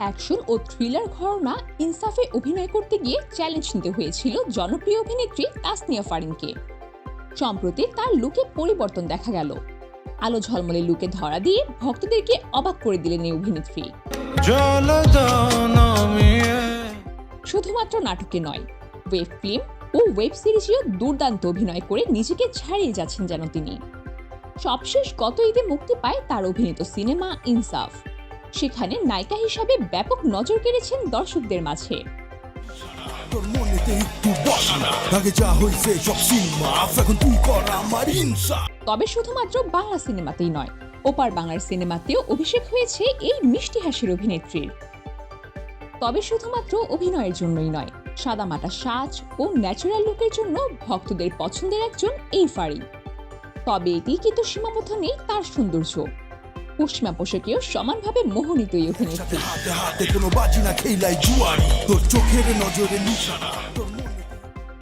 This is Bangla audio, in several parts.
অ্যাকশন ও থ্রিলার ঘরনা ইনসাফে অভিনয় করতে গিয়ে চ্যালেঞ্জ নিতে হয়েছিল জনপ্রিয় অভিনেত্রী তাসনিয়া ফারিনকে। সম্প্রতি তার লুকে পরিবর্তন দেখা গেল। আলো ঝলমলে লুকে ধরা দিয়ে ভক্তদেরকে অবাক করে দিলেন এই অভিনেত্রী। শুধুমাত্র নাটকে নয় ওয়েব ফিল্ম ও ওয়েব সিরিজেও দুর্দান্ত অভিনয় করে নিজেকে ছাড়িয়ে যাচ্ছেন যেন তিনি। সবশেষ গত ঈদে মুক্তি পায় তার অভিনীত সিনেমা ইনসাফ। সেখানে নায়িকা হিসাবে ব্যাপক নজর কেড়েছেন দর্শকদের মাঝে। তবে শুধুমাত্র বাংলা সিনেমাতেই নয় ওপার বাংলার সিনেমাতেও অভিষেক হয়েছে এই মিষ্টি হাসির অভিনেত্রীর। তবে শুধুমাত্র অভিনয়ের জন্যই নয় সাদামাটা সাজ ও ন্যাচারাল লুকের জন্য ভক্তদের পছন্দের একজন এই ফাড়ি তবে এটি কিন্তু সীমাবদ্ধ নেই তার সৌন্দর্য। পশ্চিমা পোশাকেও সমানভাবে মোহনীত এই অভিনেত্রী হাতে হাতে কোনো বাজি না খেলাই জুয়ারি তোর চোখের নজরে নিশানা।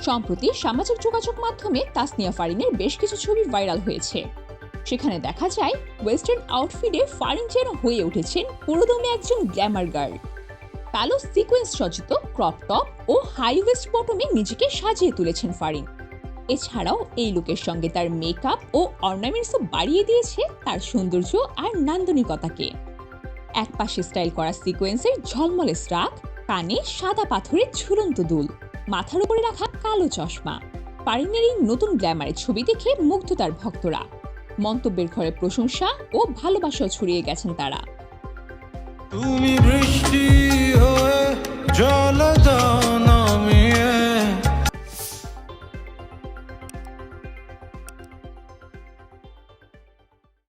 সম্প্রতি সামাজিক যোগাযোগ মাধ্যমে তাসনিয়া ফারিনের বেশ কিছু ছবি ভাইরাল হয়েছে। সেখানে দেখা যায় ওয়েস্টার্ন আউটফিটে ফারিন যেন হয়ে উঠেছেন পুরোদমে একজন গ্ল্যামার গার্ল। কালো সিকোয়েন্স সজ্জিত ক্রপ টপ ও হাই ওয়েস্ট বটমে নিজেকে সাজিয়ে তুলেছেন ফারিন। এছাড়াও এই লুকের সঙ্গে তার মেকআপ ও অর্নামেন্টসও বাড়িয়ে দিয়েছে তার সৌন্দর্য আর নান্দনিকতাকে। একপাশে স্টাইল করা সিকোয়েন্সের ঝলমলে স্ট্রাক কানে সাদা পাথরের ঝুলন্ত দুল, মাথার উপরে রাখা কালো চশমা, পারিনের এই নতুন গ্ল্যামারের ছবি দেখে মুগ্ধ তার ভক্তরা। মন্তব্যের ঘরে প্রশংসা ও ভালোবাসাও ছড়িয়ে গেছেন তারা। তুমি বৃষ্টি